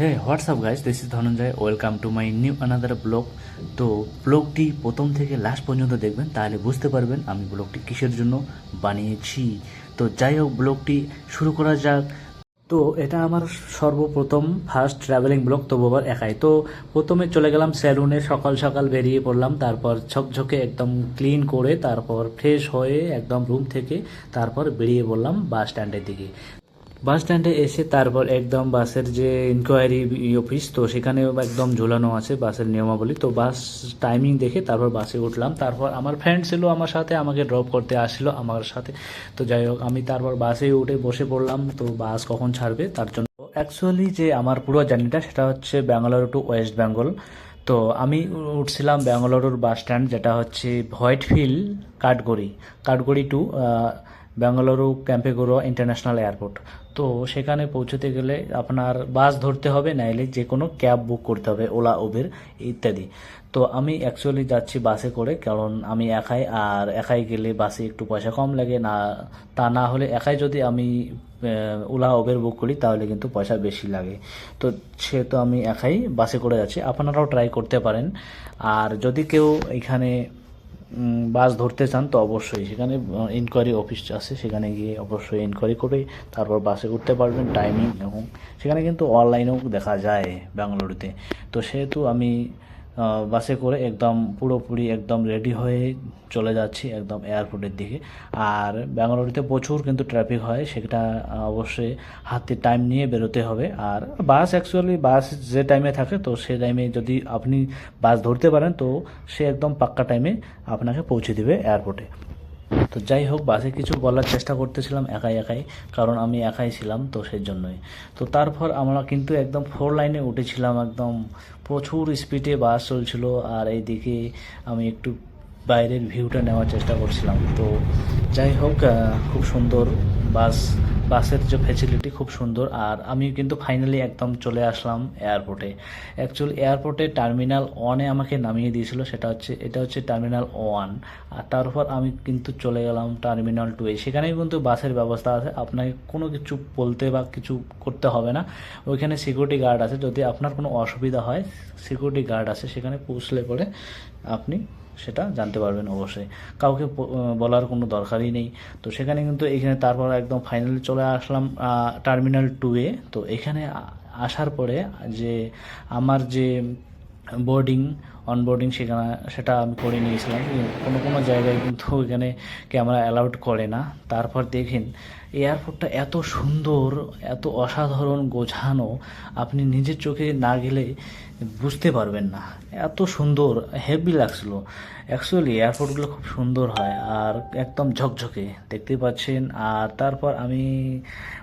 হ্যাঁ WhatsApp guys this is Dhananjay welcome to my new another vlog তো ব্লগটি প্রথম থেকে লাস্ট পর্যন্ত দেখবেন, তাহলে বুঝতে পারবেন আমি ব্লগটি কিসের জন্য বানিয়েছি। তো যাই হোক ব্লগটি শুরু করা যাক। তো এটা আমার সর্বপ্রথম ফার্স্ট ট্রাভেলিং ব্লগ তো বাবার একাই। তো প্রথমে চলে গেলাম স্যালুনে সকাল সকাল বেরিয়ে পড়লাম, তারপর ঝকঝকে একদম ক্লিন করে, তারপর ফ্রেশ হয়ে একদম রুম থেকে তারপর বেরিয়ে পড়লাম বাস স্ট্যান্ডের দিকে। বাস স্ট্যান্ডে এসে তারপর একদম বাসের যে ইনকোয়ারি অফিস তো সেখানে একদম ঝোলানো আছে বাসের নিয়মাবলী। তো বাস টাইমিং দেখে তারপর বাসে উঠলাম। তারপর আমার ফ্রেন্ড ছিল আমার সাথে, আমাকে ড্রপ করতে আসলো আমার সাথে। তো যাই হোক, আমি তারপর বাসে উঠে বসে পড়লাম। তো বাস কখন ছাড়বে তার জন্য। অ্যাকচুয়ালি যে আমার পুরো জার্নিটা সেটা হচ্ছে ব্যাঙ্গালোর টু ওয়েস্ট বেঙ্গল তো আমি উঠছিলাম ব্যাঙ্গালুরুর বাস স্ট্যান্ড, যেটা হচ্ছে Whitefield Kadugodi Kadugodi to Bengaluru Kempegowda international airport তো সেখানে পৌঁছতে গেলে আপনার বাস ধরতে হবে, নাইলে যে কোনো ক্যাব বুক করতে হবে, ওলা, উবের ইত্যাদি। তো আমি অ্যাকচুয়ালি যাচ্ছি বাসে করে, কারণ আমি একাই, আর একাই গেলে বাসে একটু পয়সা কম লাগে। না, তা না হলে একাই যদি আমি ওলা, উবের বুক করি, তাহলে কিন্তু পয়সা বেশি লাগে। তো সেহেতু আমি একাই বাসে করে যাচ্ছি। আপনারাও ট্রাই করতে পারেন। আর যদি কেউ এখানে বাস ধরতে চান, তো অবশ্যই। সেখানে ইনকোয়ারি অফিস আছে, সেখানে গিয়ে অবশ্যই ইনকোয়ারি করে তারপর বাসে উঠতে পারবেন টাইমিং এবং সেখানে কিন্তু অনলাইনেও দেখা যায় বেঙ্গালুরুতে তো সেহেতু আমি বাসে করে একদম পুরোপুরি একদম রেডি হয়ে চলে যাচ্ছি একদম এয়ারপোর্টের দিকে। আর বেঙ্গালুরুতে প্রচুর কিন্তু ট্রাফিক হয়, সেটা অবশ্যই হাতে টাইম নিয়ে বেরোতে হবে। আর বাস অ্যাকচুয়ালি বাস যে টাইমে থাকে, তো সে টাইমে যদি আপনি বাস ধরতে পারেন, তো সে একদম পাক্কা টাইমে আপনাকে পৌঁছে দেবে এয়ারপোর্টে তো যাই হোক, বাসে কিছু বলার চেষ্টা করতেছিলাম একাই একাই, কারণ আমি একাই ছিলাম তো সেই জন্যই তো তারপর আমরা কিন্তু একদম ফোর লাইনে উঠেছিলাম একদম, প্রচুর স্পিডে বাস চলছিল আর এইদিকে আমি একটু বাইরের ভিউটা নেওয়ার চেষ্টা করছিলাম। তো যাই হোক খুব সুন্দর বাস বাসের যে ফ্যাসিলিটি খুব সুন্দর, আর আমি কিন্তু ফাইনালি একদম চলে আসলাম এয়ারপোর্টে অ্যাকচুয়ালি এয়ারপোর্টে টার্মিনাল ওয়ানে আমাকে নামিয়ে দিয়েছিল, সেটা হচ্ছে, এটা হচ্ছে টার্মিনাল ওয়ান আর তারপর আমি কিন্তু চলে গেলাম টার্মিনাল টুয়ে সেখানেই কিন্তু বাসের ব্যবস্থা আছে, আপনাকে কোনো কিছু বলতে বা কিছু করতে হবে না। ওইখানে সিকিউরিটি গার্ড আছে, যদি আপনার কোনো অসুবিধা হয় সিকিউরিটি গার্ড আছে, সেখানে পৌঁছলে পরে আপনি সেটা জানতে পারবেন অবশ্যই। কাউকে বলার কোনো দরকারই নেই। তো সেখানে কিন্তু এখানে তারপর একদম ফাইনালি চলে আসলাম টার্মিনাল টুয়ে তো এখানে আসার পরে যে আমার যে বোর্ডিং অনবোর্ডিং সেখানে, সেটা আমি করে নিয়েছিলাম। কোনো কোনো জায়গায় কিন্তু এখানে ক্যামেরা অ্যালাউড করে না। তারপর দেখেন এয়ারপোর্টটা এত সুন্দর, এত অসাধারণ গোছানো, আপনি নিজের চোখে না গেলে বুঝতে পারবেন না। এত সুন্দর হেভি লাগছিল। অ্যাকচুয়ালি এয়ারপোর্টগুলো খুব সুন্দর হয় আর একদম ঝকঝকে, দেখতে পাচ্ছেন। আর তারপর আমি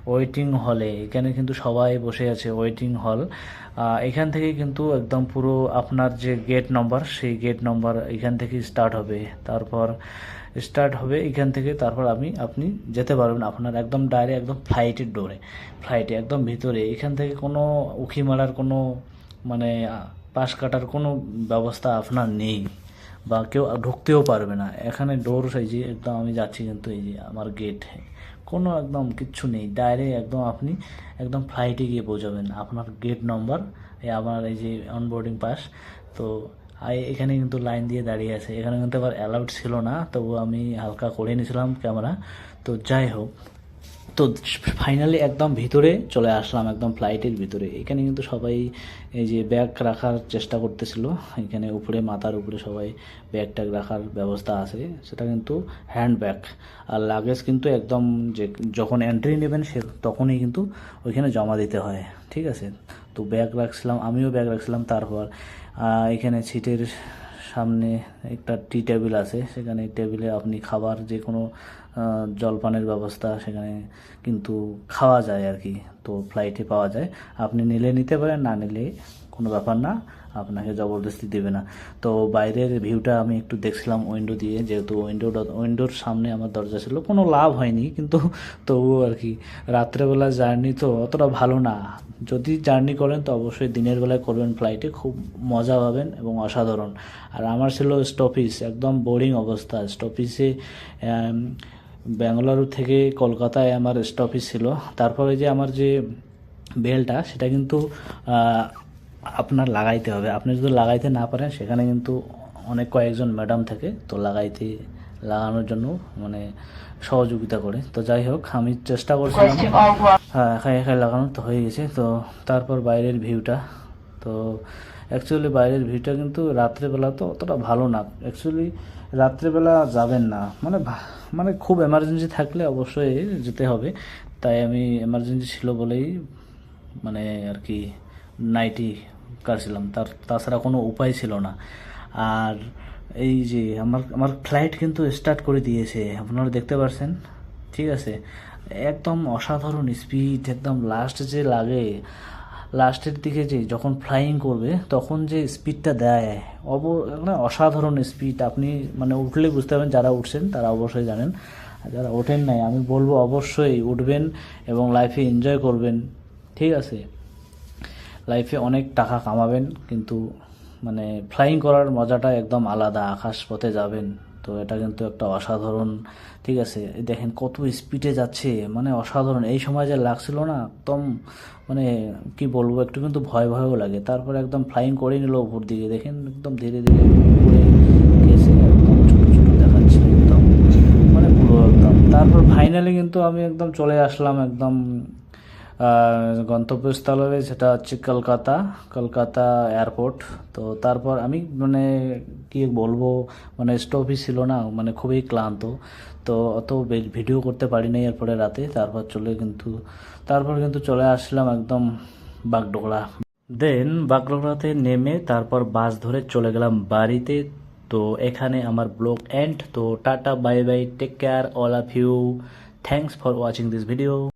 ওয়েটিং হলে এখানে কিন্তু সবাই বসে আছে ওয়েটিং হল এখান থেকে কিন্তু একদম পুরো আপনার যে গেট নম্বর সেই গেট নম্বর এখান থেকে স্টার্ট হবে। তারপর স্টার্ট হবে এখান থেকে, তারপর আমি, আপনি যেতে পারবেন আপনার একদম ডাইরেক্ট একদম ফ্লাইটের ডোরে ফ্লাইটে একদম ভিতরে। এখান থেকে কোনো উখি মারার কোনো মানে পাশ কাটার কোনো ব্যবস্থা আপনার নেই বা কেউ ঢুকতেও পারবে না। এখানে ডোর যে একদম আমি যাচ্ছি কিন্তু এই যে আমার গেট কোনো একদম কিচ্ছু নেই। ডাইরেক্ট একদম আপনি একদম ফ্লাইটে গিয়ে পৌঁছাবেন। আপনার গেট নম্বর এই আমার এই যে অনবোর্ডিং পাস তো এখানে কিন্তু লাইন দিয়ে দাঁড়িয়ে আছে। এখানে কিন্তু আবার অ্যালাউড ছিল না, তবু আমি হালকা করে নিয়েছিলাম ক্যামেরা তো যাই হোক তো ফাইনালি একদম ভিতরে চলে আসলাম, একদম ফ্লাইটের ভিতরে। এখানে কিন্তু সবাই এই যে ব্যাগ রাখার চেষ্টা করতেছিল। এখানে উপরে, মাথার উপরে সবাই ব্যাগ ট্যাগ রাখার ব্যবস্থা আছে। সেটা কিন্তু হ্যান্ড ব্যাগ আর লাগেজ কিন্তু একদম যে যখন এন্ট্রি নেবেন সে তখনই কিন্তু ওইখানে জমা দিতে হয়। ঠিক আছে? তো ব্যাগ রাখছিলাম, আমিও ব্যাগ রাখছিলাম, তারপর এখানে সিটের সামনে একটা টি টেবিল আছে। সেখানে টেবিলে আপনি খাবার যে কোনো জলপানের ব্যবস্থা সেখানে কিন্তু খাওয়া যায় আর কি। তো ফ্লাইটে পাওয়া যায়। আপনি নিলে নিতে পারেন, না নিলে কোনো ব্যাপার না। আপনাকে জবরদস্তি দেবে না। তো বাইরের ভিউটা আমি একটু দেখছিলাম উইন্ডো দিয়ে, যেহেতু উইন্ডোটা উইন্ডোর সামনে আমার দরজা ছিল। কোনো লাভ হয়নি, কিন্তু তবুও আর কি। রাত্রেবেলা জার্নি তো অতটা ভালো না। যদি জার্নি করেন, তো অবশ্যই দিনের বেলায় করবেন ফ্লাইটে খুব মজা পাবেন এবং অসাধারণ। আর আমার ছিল স্টপিস একদম বোরিং অবস্থা। স্টপিসে ব্যাঙ্গালুরু থেকে কলকাতায় আমার স্টপিস ছিল। তারপরে যে আমার যে বেলটা সেটা কিন্তু আপনার লাগাইতে হবে। আপনি যদি লাগাইতে না পারেন সেখানে কিন্তু অনেক কয়েকজন ম্যাডাম থাকে তো লাগাইতে লাগানোর জন্য মানে সহযোগিতা করে। তো যাই হোক আমি চেষ্টা করছিলাম। হ্যাঁ একাই একাই লাগানো তো হয়ে গেছে। তো তারপর বাইরের ভিউটা তো অ্যাকচুয়ালি বাইরের ভিউটা কিন্তু রাত্রেবেলা তো অতটা ভালো না। অ্যাকচুয়ালি রাত্রেবেলা যাবেন না। মানে মানে খুব এমার্জেন্সি থাকলে অবশ্যই যেতে হবে। তাই আমি এমার্জেন্সি ছিল বলেই মানে আর কি নাইটি কাটছিলাম তার, তাছাড়া কোনো উপায় ছিল না। আর এই যে আমার আমার ফ্লাইট কিন্তু স্টার্ট করে দিয়েছে। আপনারা দেখতে পাচ্ছেন ঠিক আছে? একদম অসাধারণ স্পিড একদম লাস্ট যে লাগে লাস্টের দিকে যে যখন ফ্লাইং করবে, তখন যে স্পিডটা দেয়, অব মানে অসাধারণ স্পিড আপনি মানে উঠলে বুঝতে পারবেন যারা উঠছেন, তারা অবশ্যই জানেন। আর যারা ওঠেন নাই, আমি বলব অবশ্যই উঠবেন এবং লাইফে এনজয় করবেন। ঠিক আছে? লাইফে অনেক টাকা কামাবেন, কিন্তু মানে ফ্লাইং করার মজাটা একদম আলাদা আকাশ পথে যাবেন। তো এটা কিন্তু একটা অসাধারণ, ঠিক আছে? দেখেন কত স্পিডে যাচ্ছে মানে অসাধারণ। এই সময় যে লাগছিল না, একদম মানে কি বলব, একটু কিন্তু ভয় ভয়ও লাগে। তারপর একদম ফ্লাইং করে নিল উপর দিকে। দেখেন একদম ধীরে ধীরে গেছে, একদম দেখাচ্ছে, একদম মানে একদম। তারপর ফাইনালি কিন্তু আমি একদম চলে আসলাম, একদম গন্তব্যস্থলে সেটা হচ্ছে কলকাতা কলকাতা এয়ারপোর্ট। তো তারপর আমি মানে কি বলব মানে স্টপই ছিল না মানে খুবই ক্লান্ত। তো অত ভিডিও করতে পারি নাই এরপরে রাতে। তারপর চলে কিন্তু, তারপর কিন্তু চলে আসলাম একদম বাগডোগরা। দেন বাগডোগরাতে নেমে তারপর বাস ধরে চলে গেলাম বাড়িতে। তো এখানে আমার ব্লগ এন্ড তো tata bye bye take care all of you thanks for watching this video